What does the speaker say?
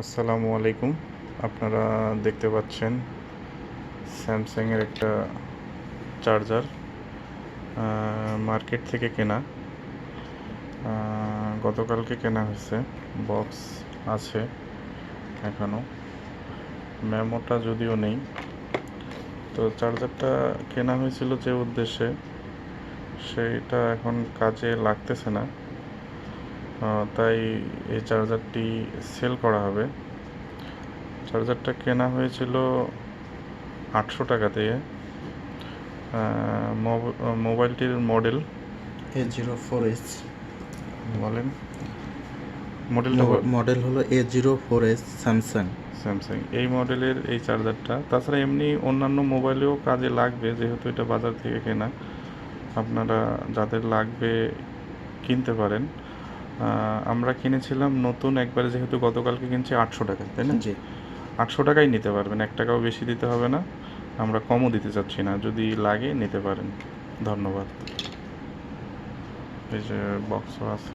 আসসালামু আলাইকুম। আপনারা দেখতে পাচ্ছেন স্যামসাংয়ের একটা চার্জার মার্কেট থেকে কেনা। গতকালকে কেনা হয়েছে, বক্স আছে এখনও মেমোটা যদিও নেই। তো চার্জারটা কেনা হয়েছিল যে উদ্দেশ্যে সেইটা এখন কাজে লাগতেছে না। তাই এই চার্জারটি সেল করা হবে। চার্জারটা কেনা হয়েছিল আটশো টাকা দিয়ে। মোবাইলটির model? A zero four S বলেন। মডেলটা বল- মডেল হলো A zero four S Samsung Samsung এই মডেলের এই চার্জারটা। তাছাড়া এমনি অন্যান্য মোবাইলেও কাজে লাগবে যেহেতু এটা বাজার থেকে কেনা। আপনারা যাদের লাগবে কিনতে পারেন। আমরা কিনেছিলাম নতুন একবারে যেহেতু গতকালকে কিনছি আটশো টাকায় তাই না? জি। আটশো টাকাই নিতে পারবেন এক টাকাও বেশি দিতে হবে না। আমরা কমও দিতে চাচ্ছি না যদি লাগে নিতে পারেন। ধন্যবাদ। এই যে বক্সও আছে।